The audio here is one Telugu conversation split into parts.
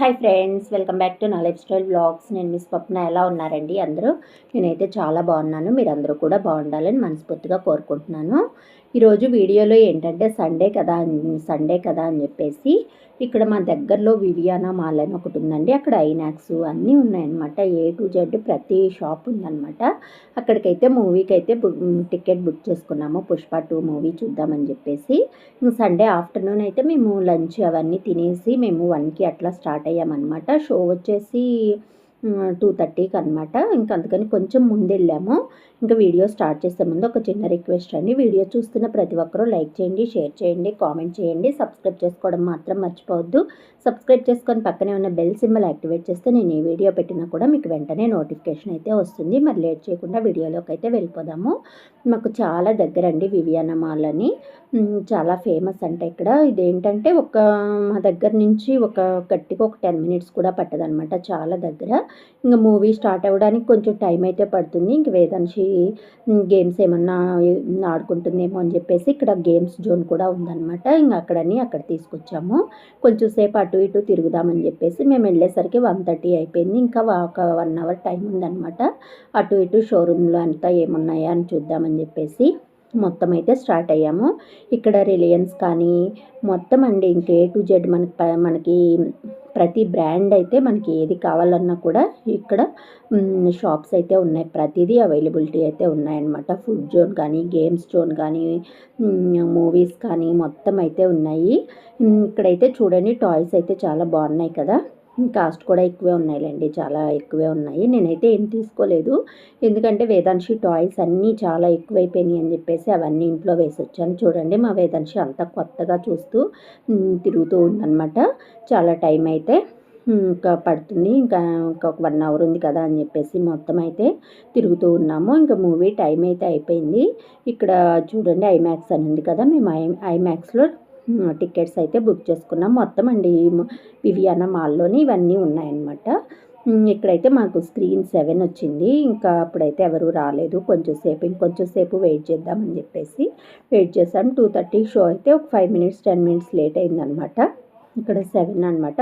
Hi friends welcome back to నా లైఫ్ స్టైల్ బ్లాగ్స్ నేను మిస్ స్వప్న ఎలా ఉన్నారండి అందరూ? నేనైతే చాలా బాగున్నాను. మీరు అందరూ కూడా బాగుండాలని మనస్ఫూర్తిగా కోరుకుంటున్నాను. ఈరోజు వీడియోలో ఏంటంటే సండే కదా సండే కదా అని చెప్పేసి ఇక్కడ మా దగ్గరలో వివియానా మాల్ అని ఒకటి ఉందండి. అక్కడ ఐనాక్స్ అన్నీ ఉన్నాయన్నమాట. ఏ టు జెడ్ ప్రతి షాప్ ఉందన్నమాట. అక్కడికైతే మూవీకి అయితే టికెట్ బుక్ చేసుకున్నాము. పుష్ప టూ మూవీ చూద్దామని చెప్పేసి. సండే ఆఫ్టర్నూన్ అయితే మేము లంచ్ అవన్నీ తినేసి మేము వన్కి అట్లా స్టార్ట్ అయ్యామన్నమాట. షో వచ్చేసి టూ థర్టీకి అనమాట ఇంకా అందుకని కొంచెం ముందు వెళ్ళాము ఇంకా వీడియో స్టార్ట్ చేసే ముందు ఒక చిన్న రిక్వెస్ట్ అండి. వీడియో చూస్తున్న ప్రతి ఒక్కరూ లైక్ చేయండి షేర్ చేయండి కామెంట్ చేయండి. సబ్స్క్రైబ్ చేసుకోవడం మాత్రం మర్చిపోవద్దు. సబ్స్క్రైబ్ చేసుకొని పక్కనే ఉన్న బెల్ సింబల్ యాక్టివేట్ చేస్తే నేను ఈ వీడియో పెట్టినా కూడా మీకు వెంటనే నోటిఫికేషన్ అయితే వస్తుంది. మరి లేట్ చేయకుండా వీడియోలోకి అయితే వెళ్ళిపోదాము. మాకు చాలా దగ్గర అండి వివియానా మాల్ అని. చాలా ఫేమస్ అంటే ఇక్కడ. ఇదేంటంటే ఒక మా దగ్గర నుంచి ఒక గట్టిగా ఒక టెన్ మినిట్స్ కూడా పట్టదనమాట చాలా దగ్గర. ఇంకా మూవీ స్టార్ట్ అవ్వడానికి కొంచెం టైం అయితే పడుతుంది. ఇంక వేదాంశి గేమ్స్ ఏమన్నా ఆడుకుంటుందేమో అని చెప్పేసి ఇక్కడ గేమ్స్ జోన్ కూడా ఉందన్నమాట. ఇంకా అక్కడని అక్కడ తీసుకొచ్చాము. కొంచెం సేపు అటు ఇటు తిరుగుదామని చెప్పేసి మేము వెళ్ళేసరికి వన్ థర్టీ అయిపోయింది. ఇంకా ఒక వన్ అవర్ టైం ఉందన్నమాట. అటు ఇటు షోరూంలో అంతా ఏమున్నాయా అని చూద్దామని చెప్పేసి మొత్తం అయితే స్టార్ట్ అయ్యాము. ఇక్కడ రిలయన్స్ కానీ మొత్తం అండి ఇంకే టు జెడ్ మనకి మనకి ప్రతి బ్రాండ్ అయితే మనకి ఏది కావాలన్నా కూడా ఇక్కడ షాప్స్ అయితే ఉన్నాయి. ప్రతిదీ అవైలబిలిటీ అయితే ఉన్నాయన్నమాట. ఫుడ్ జోన్ కానీ గేమ్స్ జోన్ కానీ మూవీస్ కానీ మొత్తం అయితే ఉన్నాయి. ఇక్కడైతే చూడండి టాయ్స్ అయితే చాలా బాగున్నాయి కదా. కాస్ట్ కూడా ఎక్కువే ఉన్నాయిలేండి చాలా ఎక్కువే ఉన్నాయి. నేనైతే ఏం తీసుకోలేదు. ఎందుకంటే వేదాంశి టాయ్స్ అన్నీ చాలా ఎక్కువైపోయినాయి అని చెప్పేసి అవన్నీ ఇంట్లో వేసి వచ్చాను చూడండి మా వేదాంశి అంతా కొత్తగా చూస్తూ తిరుగుతూ ఉందన్నమాట. చాలా టైం అయితే ఇంకా పడుతుంది. ఇంకా ఇంకొక వన్ అవర్ ఉంది కదా అని చెప్పేసి మొత్తం అయితే తిరుగుతూ ఉన్నాము. ఇంకా మూవీ టైం అయితే అయిపోయింది. ఇక్కడ చూడండి ఐమాక్స్ అని ఉంది కదా మేము ఐ ఐమాక్స్లో టికెట్స్ అయితే బుక్ చేసుకున్నాం. మొత్తం అండి వివియానా మాల్లోని ఇవన్నీ ఉన్నాయన్నమాట. ఇక్కడైతే మాకు స్క్రీన్ సెవెన్ వచ్చింది. ఇంకా అప్పుడైతే ఎవరు రాలేదు. కొంచెం సేపు ఇంకొంచెం సేపు వెయిట్ చేద్దామని చెప్పేసి వెయిట్ చేసాం టూ థర్టీ షో అయితే ఒక five minutes ten minutes late అయిందనమాట ఇక్కడ సెవెన్ అనమాట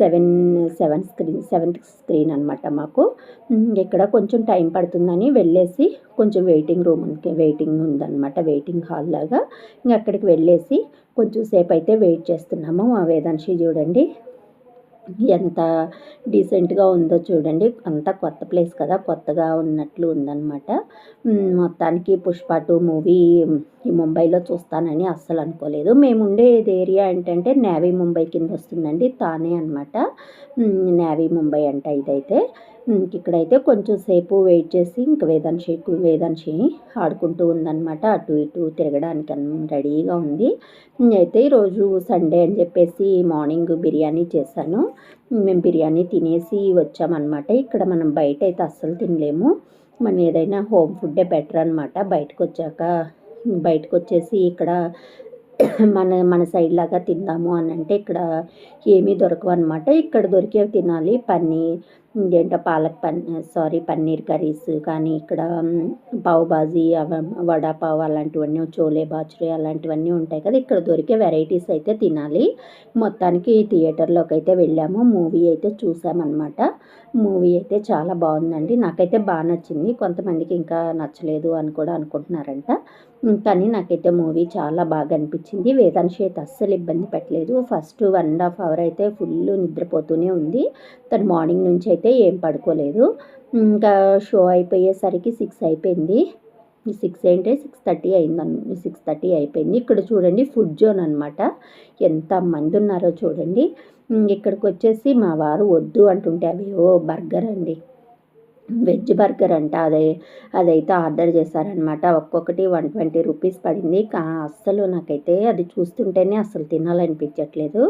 seven seven screen seventh screen అనమాట మాకు. ఇక్కడ కొంచెం టైం పడుతుందని వెళ్ళేసి కొంచెం వెయిటింగ్ రూమ్ వెయిటింగ్ ఉందన్నమాట వెయిటింగ్ హాల్ లాగా. ఇంకా అక్కడికి వెళ్ళేసి కొంచెం సేపు అయితే వెయిట్ చేస్తున్నాము. మా వేదాంశి చూడండి. ఎంత డీసెంట్గా ఉందో చూడండి. అంతా కొత్త ప్లేస్ కదా కొత్తగా ఉన్నట్లు ఉందన్నమాట. మొత్తానికి పుష్ప టూ మూవీ ముంబైలో చూస్తానని అస్సలు అనుకోలేదు. మేము ఉండే ఏరియా ఏంటంటే నేవీ ముంబై కింద వస్తుందండి. తానే అనమాట నేవీ ముంబై అంట ఇదైతే. ఇక్కడైతే కొంచెం సేపు వెయిట్ చేసి ఇంక వేదాంశి వేదాంశి ఆడుకుంటూ ఉందన్నమాట. అటు ఇటు తిరగడానికి రెడీగా ఉంది. అయితే ఈరోజు సండే అని చెప్పేసి మార్నింగ్ బిర్యానీ చేశాను. మేము బిర్యానీ తినేసి వచ్చామన్నమాట. ఇక్కడ మనం బయట అయితే అస్సలు తినలేము. మనం ఏదైనా హోమ్ ఫుడ్డే బెటర్ అనమాట బయటకు వచ్చాక బయటకు వచ్చేసి ఇక్కడ మన మన సైడ్ లాగా తిందాము అని అంటే ఇక్కడ ఏమీ దొరకవు అనమాట ఇక్కడ దొరికేవి తినాలి. పన్నీర్ ఇంకేంటో పాలక్ పన్ సారీ పన్నీర్ కర్రీస్ కానీ ఇక్కడ పావు బాజీ వడాపావ్ అలాంటివన్నీ చోలే బాచురే అలాంటివన్నీ ఉంటాయి కదా. ఇక్కడ దొరికే వెరైటీస్ అయితే తినాలి. మొత్తానికి థియేటర్లోకి అయితే వెళ్ళాము. మూవీ అయితే చూసామన్నమాట. మూవీ అయితే చాలా బాగుందండి. నాకైతే బాగా నచ్చింది. కొంతమందికి ఇంకా నచ్చలేదు అని కూడా అనుకుంటున్నారంట. కానీ నాకైతే మూవీ చాలా బాగా అనిపించింది. వేదాంశి అయితే అస్సలు ఇబ్బంది పెట్టలేదు. First one and half hour అయితే ఫుల్ నిద్రపోతూనే ఉంది. తను మార్నింగ్ నుంచి అయితే ఏం పడుకోలేదు. ఇంకా షో అయిపోయేసరికి సిక్స్ అయిపోయింది. సిక్స్ ఏంటి సిక్స్ థర్టీ అయింది సిక్స్ థర్టీ అయిపోయింది. ఇక్కడ చూడండి ఫుడ్ జోన్ అనమాట ఎంత మంది ఉన్నారో చూడండి. ఇక్కడికి వచ్చేసి మా వారు వద్దు అంటుంటే అవి ఓ బర్గర్ అండి. వెజ్ బర్గర్ అంట అదే అదైతే ఆర్డర్ చేశారనమాట ఒక్కొక్కటి వన్ ట్వంటీ రూపీస్ పడింది. కా అస్సలు నాకైతే అది చూస్తుంటేనే అసలు తినాలనిపించట్లేదు.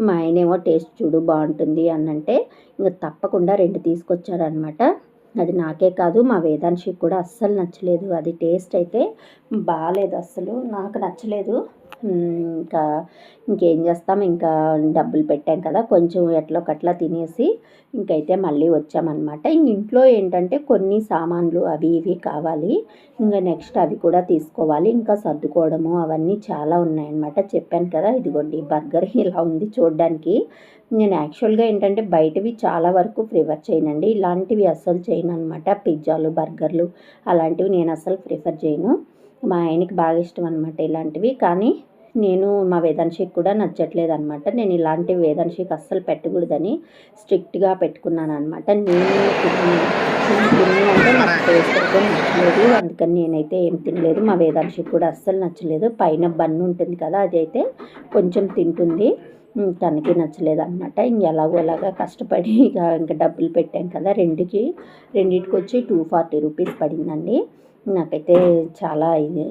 మా ఆయనేమో టేస్ట్ చూడు బాగుంటుంది అనంటే ఇంకా తప్పకుండా రెండు తీసుకొచ్చారనమాట అది నాకే కాదు మా వేదాంశికి కూడా అస్సలు నచ్చలేదు. అది టేస్ట్ అయితే బాగాలేదు అస్సలు నాకు నచ్చలేదు. ఇంకా ఇంకేం చేస్తాం? ఇంకా డబ్బులు పెట్టాం కదా కొంచెం ఎట్లో కట్లా తినేసి ఇంకైతే మళ్ళీ వచ్చామన్నమాట. ఇంట్లో ఏంటంటే కొన్ని సామాన్లు అవి ఇవి కావాలి. ఇంకా నెక్స్ట్ అవి కూడా తీసుకోవాలి. ఇంకా సర్దుకోవడము అవన్నీ చాలా ఉన్నాయన్నమాట. చెప్పాను కదా ఇదిగోండి బర్గర్ ఇలా ఉంది చూడడానికి. నేను యాక్చువల్గా ఏంటంటే బయటవి చాలా వరకు ప్రిఫర్ చేయనండి. ఇలాంటివి అస్సలు చేయను అనమాట పిజ్జాలు బర్గర్లు అలాంటివి నేను అస్సలు ప్రిఫర్ చేయను. మా ఆయనకి బాగా ఇష్టం అనమాట ఇలాంటివి. కానీ నేను మా వేదాంశికి కూడా నచ్చట్లేదు అనమాట నేను ఇలాంటి వేదాంశికి అస్సలు పెట్టకూడదని స్ట్రిక్ట్గా పెట్టుకున్నాను అనమాట నేను తిని అంటే నాకు టేస్ట్ అయితే నచ్చలేదు. అందుకని నేనైతే ఏం తినలేదు. మా వేదాంశికి కూడా అస్సలు నచ్చలేదు. పైన బన్ను ఉంటుంది కదా అది అయితే కొంచెం తింటుంది. తనకి నచ్చలేదు అనమాట ఇంక ఎలాగో అలాగా కష్టపడి ఇక ఇంకా డబ్బులు పెట్టాం కదా రెండుకి రెండింటికి వచ్చి టూ ఫార్టీ రూపీస్ పడిందండి. నాకైతే చాలా ఇది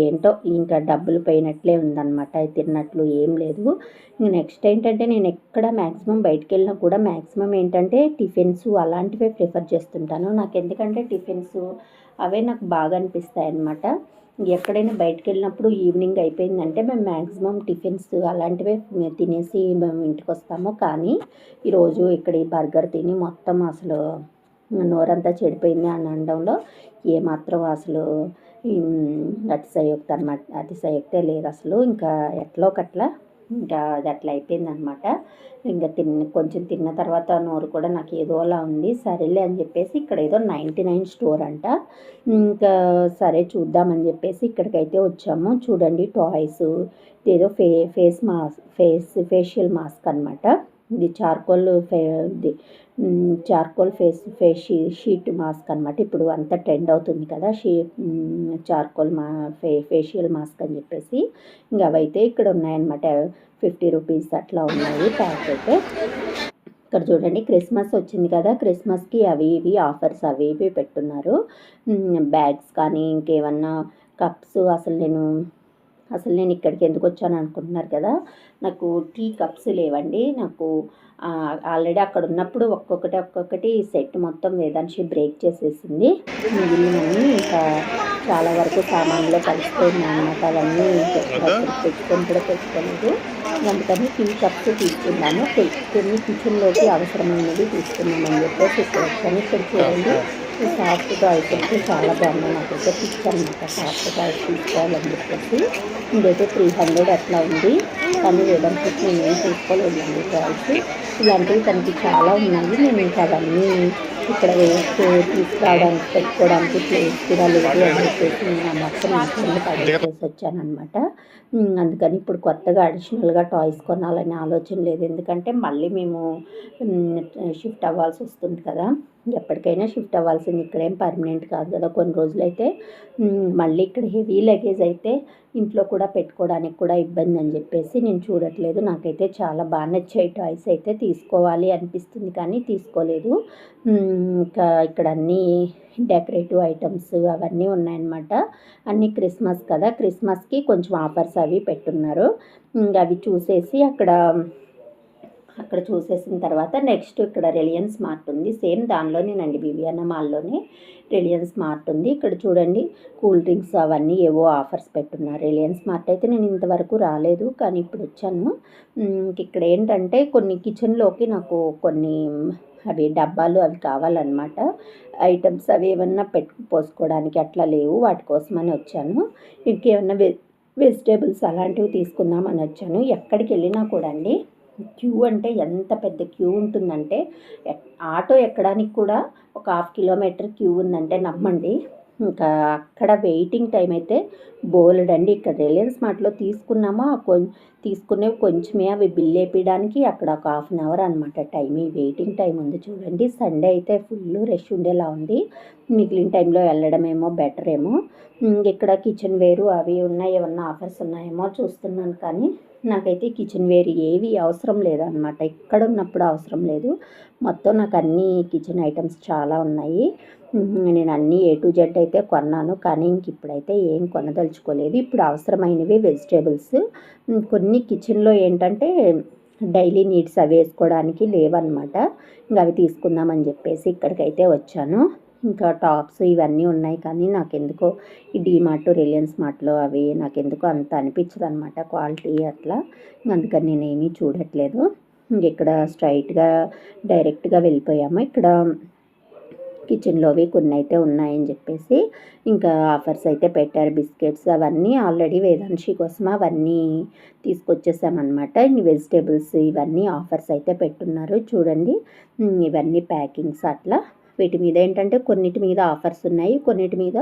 ఏంటో ఇంకా డబ్బులు పోయినట్లే ఉందన్నమాట. అది తిన్నట్లు ఏం లేదు. ఇంక నెక్స్ట్ ఏంటంటే నేను ఎక్కడ మ్యాక్సిమం బయటికి వెళ్ళినా కూడా మ్యాక్సిమం ఏంటంటే టిఫిన్స్ అలాంటివే ప్రిఫర్ చేస్తుంటాను. నాకు ఎందుకంటే టిఫిన్స్ అవే నాకు బాగా అనిపిస్తాయి అన్నమాట ఎక్కడైనా బయటకు వెళ్ళినప్పుడు ఈవినింగ్ అయిపోయిందంటే మేము మ్యాక్సిమం టిఫిన్స్ అలాంటివే తినేసి మేము ఇంటికి వస్తాము కానీ ఈరోజు ఇక్కడ ఈ బర్గర్ తిని మొత్తం అసలు నోరంతా చెడిపోయింది అని అనడంలో ఏమాత్రం అసలు అతిశయోక్తి అనమాట అతిశయోక్తే లేదు అసలు. ఇంకా ఎట్లో ఒకట్లా ఇంకా అది అట్లా అయిపోయిందనమాట ఇంకా తిన్న కొంచెం తిన్న తర్వాత నోరు కూడా నాకు ఏదోలా ఉంది. సరేలే అని చెప్పేసి ఇక్కడ ఏదో నైంటీ నైన్ స్టోర్ అంట. ఇంకా సరే చూద్దామని చెప్పేసి ఇక్కడికైతే వచ్చాము. చూడండి టాయ్స్. ఏదో fa face mask face facial mask అనమాట ఇది చార్కోల్ ఫే ఇది charcoal face face she- sheet mask అనమాట ఇప్పుడు అంతా ట్రెండ్ అవుతుంది కదా షీ చార్కోల్ మా ఫే ఫేషియల్ మాస్క్ అని చెప్పేసి. ఇంకా అవైతే ఇక్కడ ఉన్నాయన్నమాట ఫిఫ్టీ రూపీస్ అట్లా ఉన్నాయి ప్యాక్ అయితే. ఇక్కడ చూడండి క్రిస్మస్ వచ్చింది కదా క్రిస్మస్కి అవి ఇవి ఆఫర్స్ అవి ఇవి పెట్టున్నారు. బ్యాగ్స్ కానీ ఇంకేమన్నా కప్స్ అసలు నేను అసలు నేను ఇక్కడికి ఎందుకు వచ్చాను అనుకుంటున్నారు కదా నాకు టీ కప్స్ లేవండి. నాకు ఆల్రెడీ అక్కడ ఉన్నప్పుడు ఒక్కొక్కటి ఒక్కొక్కటి సెట్ మొత్తం వేదాంశి బ్రేక్ చేసేసింది. మిగిలినవన్నీ ఇంకా చాలా వరకు సామాన్లో కలిసిపోయినాయి అన్నమాట అవన్నీ తెచ్చుకొని కూడా తెచ్చుకోలేదు. అందుకని టీ కప్స్ తీసుకున్నాము. కొన్ని కిచెన్లోకి అవసరమైనవి తీసుకున్నామని చెప్పేసి ఇక్కడ వచ్చాను. ఇక్కడ చూడండి ఈ సాఫ్ట్ టాయ్స్ అయితే చాలా బాగున్నాయి నాకైతే పిచ్ అనమాట సాఫ్ట్ టాయ్స్ తీసుకోవాలని చెప్పేసి ఇదైతే త్రీ హండ్రెడ్ అట్లా ఉంది. కానీ వేయడానికి నేను ఏం తీసుకోలేదండి టాయ్స్ ఇలాంటివి తనకి చాలా ఉన్నాయి. నేను ఇంకా అవన్నీ ఇక్కడ తీసుకురావడానికి పెట్టుకోవడానికి ప్లేస్ కూడా లేదు అని చెప్పేసి నేను ఆ మొత్తం ఇంట్లో పడేసి వచ్చానమాట అందుకని ఇప్పుడు కొత్తగా అడిషనల్గా టాయ్స్ కొనాలనే ఆలోచన లేదు. ఎందుకంటే మళ్ళీ మేము షిఫ్ట్ అవ్వాల్సి వస్తుంది కదా. ఎప్పటికైనా షిఫ్ట్ అవ్వాల్సింది ఇక్కడేం పర్మనెంట్ కాదు కదా. కొన్ని రోజులైతే అయితే మళ్ళీ ఇక్కడ హెవీ లగేజ్ అయితే ఇంట్లో కూడా పెట్టుకోవడానికి కూడా ఇబ్బంది అని చెప్పేసి నేను చూడట్లేదు. నాకైతే చాలా బాగా నచ్చాయి టాయ్స్ అయితే తీసుకోవాలి అనిపిస్తుంది కానీ తీసుకోలేదు. ఇంకా ఇక్కడ అన్నీ డెకరేటివ్ ఐటమ్స్ అవన్నీ ఉన్నాయన్నమాట. అన్నీ క్రిస్మస్ కదా క్రిస్మస్కి కొంచెం ఆఫర్స్ అవి పెట్టున్నారు. ఇంకా అవి చూసేసి అక్కడ అక్కడ చూసేసిన తర్వాత నెక్స్ట్ ఇక్కడ రిలయన్స్ మార్ట్ ఉంది. సేమ్ దానిలోనేనండి బివియానా మాల్లోనే రిలయన్స్ మార్ట్ ఉంది. ఇక్కడ చూడండి కూల్ డ్రింక్స్ అవన్నీ ఏవో ఆఫర్స్ పెట్టున్నారు. రిలయన్స్ మార్ట్ అయితే నేను ఇంతవరకు రాలేదు కానీ ఇప్పుడు వచ్చాను. ఇక్కడ ఏంటంటే కొన్ని కిచెన్లోకి నాకు కొన్ని అవి డబ్బాలు అవి కావాలన్నమాట. ఐటమ్స్ అవి ఏమన్నా పెట్టు పోసుకోవడానికి అట్లా లేవు. వాటి కోసమని వచ్చాను. ఇంకేమన్నా వె వెజిటేబుల్స్ అలాంటివి తీసుకుందామని వచ్చాను. ఎక్కడికి వెళ్ళినా కూడా అండి క్యూ అంటే ఎంత పెద్ద క్యూ ఉంటుందంటే ఆటో ఎక్కడానికి కూడా ఒక హాఫ్ కిలోమీటర్ క్యూ ఉందంటే నమ్మండి. ఇంకా అక్కడ వెయిటింగ్ టైం అయితే బోలెడ్ అండి. ఇక్కడ రిలయన్స్ మార్ట్లో తీసుకున్నామా. కొం తీసుకునేవి కొంచెమే అవి బిల్ వేపించడానికి అక్కడ ఒక హాఫ్ అన్ అవర్ అనమాట టైం ఈ వెయిటింగ్ టైం ఉంది చూడండి. సండే అయితే ఫుల్ రష్ ఉండేలా ఉంది. మిగిలిన టైంలో వెళ్ళడమేమో బెటర్ ఏమో. ఇక్కడ కిచెన్ వేరు అవి ఉన్నాయి. ఏమన్నా ఆఫర్స్ ఉన్నాయేమో చూస్తున్నాను కానీ నాకైతే కిచెన్ వేర్ ఏవి అవసరం లేదనమాట ఇక్కడ ఉన్నప్పుడు అవసరం లేదు. మొత్తం నాకు అన్ని కిచెన్ ఐటమ్స్ చాలా ఉన్నాయి. నేను అన్నీ ఏ టు జెడ్ అయితే కొన్నాను కానీ ఇంక ఇప్పుడైతే ఏం కొనదలుచుకోలేదు. ఇప్పుడు అవసరమైనవి వెజిటేబుల్స్. కొన్ని కిచెన్లో ఏంటంటే డైలీ నీడ్స్ అవి వేసుకోవడానికి లేవన్నమాట. ఇంకా అవి తీసుకుందామని చెప్పేసి ఇక్కడికైతే వచ్చాను. ఇంకా టాప్స్ ఇవన్నీ ఉన్నాయి కానీ నాకెందుకో ఈ డీమార్ట్ రిలయన్స్ మార్ట్లో అవి నాకెందుకో అంత అనిపించదు అనమాట క్వాలిటీ అట్లా. అందుకని నేను ఏమీ చూడట్లేదు. ఇంక ఇక్కడ స్ట్రైట్గా డైరెక్ట్గా వెళ్ళిపోయాము. ఇక్కడ కిచెన్లోవి కొన్ని అయితే ఉన్నాయని చెప్పేసి ఇంకా ఆఫర్స్ అయితే పెట్టారు. బిస్కెట్స్ అవన్నీ ఆల్రెడీ వేదాంశి కోసం అవన్నీ తీసుకొచ్చేసామన్నమాట. ఇంక వెజిటేబుల్స్ ఇవన్నీ ఆఫర్స్ అయితే పెట్టున్నారు. చూడండి. ఇవన్నీ ప్యాకింగ్స్ అట్లా. వీటి మీద ఏంటంటే కొన్నిటి మీద ఆఫర్స్ ఉన్నాయి కొన్నిటి మీద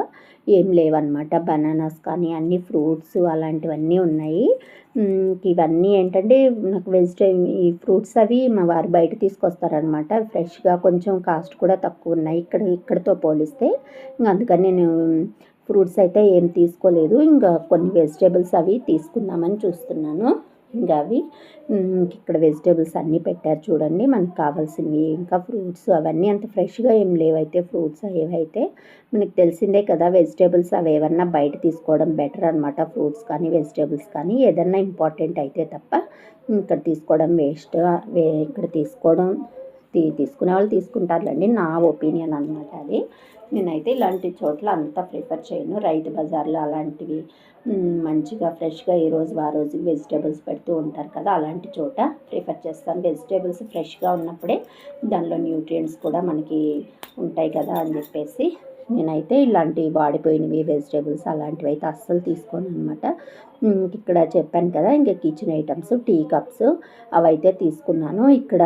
ఏం లేవన్నమాట. బనానాస్ కానీ అన్ని ఫ్రూట్స్ అలాంటివన్నీ ఉన్నాయి. ఇవన్నీ ఏంటంటే నాకు వెజిటే ఈ ఫ్రూట్స్ అవి మా వారు బయట తీసుకొస్తారనమాట ఫ్రెష్గా కొంచెం కాస్ట్ కూడా తక్కువ ఉన్నాయి. ఇక్కడ ఇక్కడతో పోలిస్తే ఇంకా అందుకని నేను ఫ్రూట్స్ అయితే ఏం తీసుకోలేదు. ఇంకా కొన్ని వెజిటేబుల్స్ అవి తీసుకుందామని చూస్తున్నాను. ఇంకా అవి ఇక్కడ వెజిటేబుల్స్ అన్నీ పెట్టారు చూడండి. మనకు కావాల్సినవి ఇంకా ఫ్రూట్స్ అవన్నీ అంత ఫ్రెష్గా ఏం లేవైతే ఫ్రూట్స్ ఏవైతే మనకు తెలిసిందే కదా వెజిటేబుల్స్ అవి ఏమన్నా బయట తీసుకోవడం బెటర్ అనమాట ఫ్రూట్స్ కానీ వెజిటేబుల్స్ కానీ ఏదన్నా ఇంపార్టెంట్ అయితే తప్ప ఇక్కడ తీసుకోవడం వేస్ట్. ఇక్కడ తీసుకోవడం తీ తీసుకునే వాళ్ళు తీసుకుంటారులేండి. నా ఒపీనియన్ అనమాట అది. నేనైతే ఇలాంటి చోట్ల అంతా ప్రిఫర్ చేయను. రైతు బజార్లో అలాంటివి మంచిగా ఫ్రెష్గా ఈ రోజు ఆ రోజు వెజిటేబుల్స్ పెడుతూ ఉంటారు కదా అలాంటి చోట ప్రిఫర్ చేస్తాను. వెజిటేబుల్స్ ఫ్రెష్గా ఉన్నప్పుడే దానిలో న్యూట్రియంట్స్ కూడా మనకి ఉంటాయి కదా అని చెప్పేసి నేనైతే ఇలాంటి వాడిపోయినవి వెజిటేబుల్స్ అలాంటివి అయితే అస్సలు తీసుకోను అనమాట ఇక్కడ చెప్పాను కదా ఇంకా కిచెన్ ఐటమ్స్ టీ కప్స్ అవైతే తీసుకున్నాను. ఇక్కడ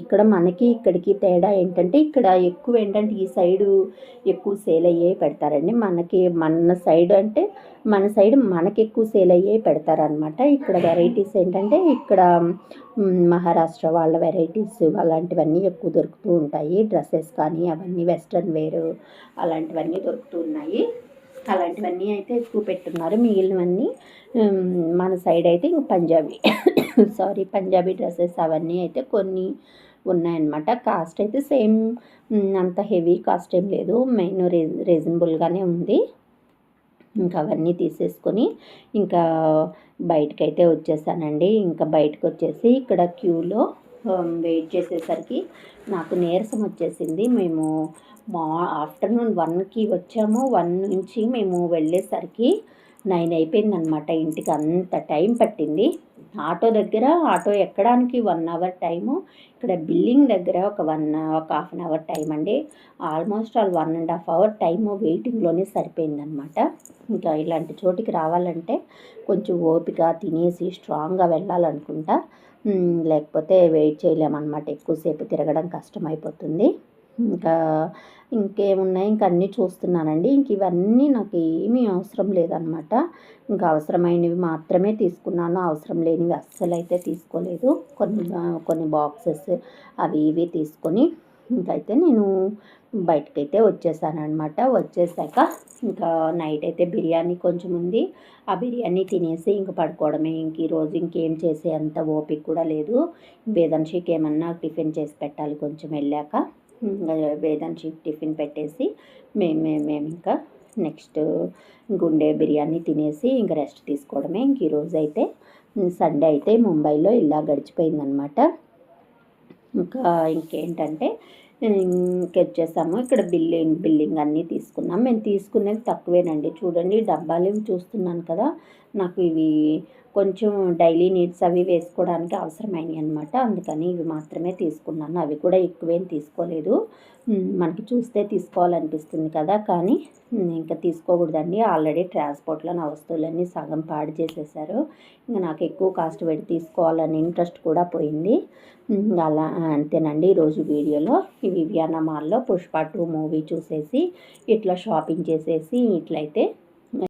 ఇక్కడ మనకి ఇక్కడికి తేడా ఏంటంటే ఇక్కడ ఎక్కువ ఏంటంటే ఈ సైడు ఎక్కువ సేల్ అయ్యే పెడతారండి. మనకి మన సైడ్ అంటే మన సైడ్ మనకి ఎక్కువ సేల్ అయ్యే పెడతారనమాట ఇక్కడ వెరైటీస్ ఏంటంటే ఇక్కడ మహారాష్ట్ర వాళ్ళ వెరైటీస్ అలాంటివన్నీ ఎక్కువ దొరుకుతూ ఉంటాయి. డ్రెస్సెస్ కానీ అవన్నీ వెస్ట్రన్ వేర్ అలాంటివన్నీ దొరుకుతూ ఉన్నాయి. అలాంటివన్నీ అయితే ఎక్కువ పెట్టున్నారు. మిగిలినవన్నీ మన సైడ్ అయితే ఇంక పంజాబీ. సారీ పంజాబీ డ్రెస్సెస్ అవన్నీ అయితే కొన్ని ఉన్నాయన్నమాట. కాస్ట్ అయితే సేమ్ అంత హెవీ కాస్ట్ ఏం లేదు. మెయిన్ రీజ రీజనబుల్గానే ఉంది. ఇంకా అవన్నీ తీసేసుకొని ఇంకా బయటకైతే వచ్చేసానండి. ఇంకా బయటకు వచ్చేసి ఇక్కడ క్యూలో వెయిట్ చేసేసరికి నాకు నీరసం వచ్చేసింది. మేము మా ఆఫ్టర్నూన్ వన్కి వచ్చాము. వన్ నుంచి మేము వెళ్ళేసరికి నైన్ అయిపోయిందనమాట ఇంటికి అంత టైం పట్టింది. ఆటో దగ్గర ఆటో ఎక్కడానికి వన్ అవర్ టైము. ఇక్కడ బిల్లింగ్ దగ్గర ఒక వన్ ఒక హాఫ్ అన్ అవర్ టైం అండి. Almost all one and half hour time వెయిటింగ్లోనే సరిపోయిందనమాట ఇంకా ఇలాంటి చోటికి రావాలంటే కొంచెం ఓపిక తినేసి స్ట్రాంగ్గా వెళ్ళాలనుకుంటా. లేకపోతే వెయిట్ చేయలేమన్నమాట. ఎక్కువసేపు తిరగడం కష్టమైపోతుంది. ఇంకా ఇంకేమున్నాయి? ఇంక అన్నీ చూస్తున్నానండి. ఇంక ఇవన్నీ నాకు ఏమీ అవసరం లేదనమాట. ఇంకా అవసరమైనవి మాత్రమే తీసుకున్నాను. అవసరం లేనివి అస్సలు అయితే తీసుకోలేదు. కొన్ని కొన్ని బాక్సెస్ అవి ఇవి తీసుకొని ఇంకైతే నేను బయటకైతే వచ్చేసానమాట వచ్చేసాక ఇంకా నైట్ అయితే బిర్యానీ కొంచెం ఉంది. ఆ బిర్యానీ తినేసి ఇంక పడుకోవడమే. ఇంక ఈరోజు ఇంకేం చేసే అంత ఓపిక కూడా లేదు. వేదన్షికి ఏమన్నా టిఫిన్ చేసి పెట్టాలి కొంచెం వెళ్ళాక. వేదాంశి టిఫిన్ పెట్టేసి మేము మేము ఇంకా నెక్స్ట్ గుండె బిర్యానీ తినేసి ఇంక రెస్ట్ తీసుకోవడమే. ఇంక ఈరోజు అయితే సండే అయితే ముంబైలో ఇలా గడిచిపోయిందనమాట ఇంకా ఇంకేంటంటే ఇంకొచ్చేసాము ఇక్కడ బిల్లింగ్ బిల్లింగ్ అన్నీ తీసుకున్నాం. మేము తీసుకునేవి తక్కువేనండి. చూడండి డబ్బాలు చూస్తున్నాను కదా. నాకు ఇవి కొంచెం డైలీ నీడ్స్ అవి వేసుకోవడానికి అవసరమైనవి అనమాట అందుకని ఇవి మాత్రమే తీసుకున్నాను. అవి కూడా ఎక్కువేం తీసుకోలేదు. మనకి చూస్తే తీసుకోవాలనిపిస్తుంది కదా. కానీ ఇంకా తీసుకోకూడదండి. ఆల్రెడీ ట్రాన్స్పోర్ట్లో నా వస్తువులన్నీ సగం పాడు చేసేసారు. ఇంకా నాకు ఎక్కువ కాస్ట్ పెట్టి తీసుకోవాలని ఇంట్రెస్ట్ కూడా పోయింది. అలా అంతేనండి ఈరోజు వీడియోలో. ఈ వివియానా మాల్లో పుష్ప టూ మూవీ చూసేసి ఇట్లా షాపింగ్ చేసేసి ఇట్లయితే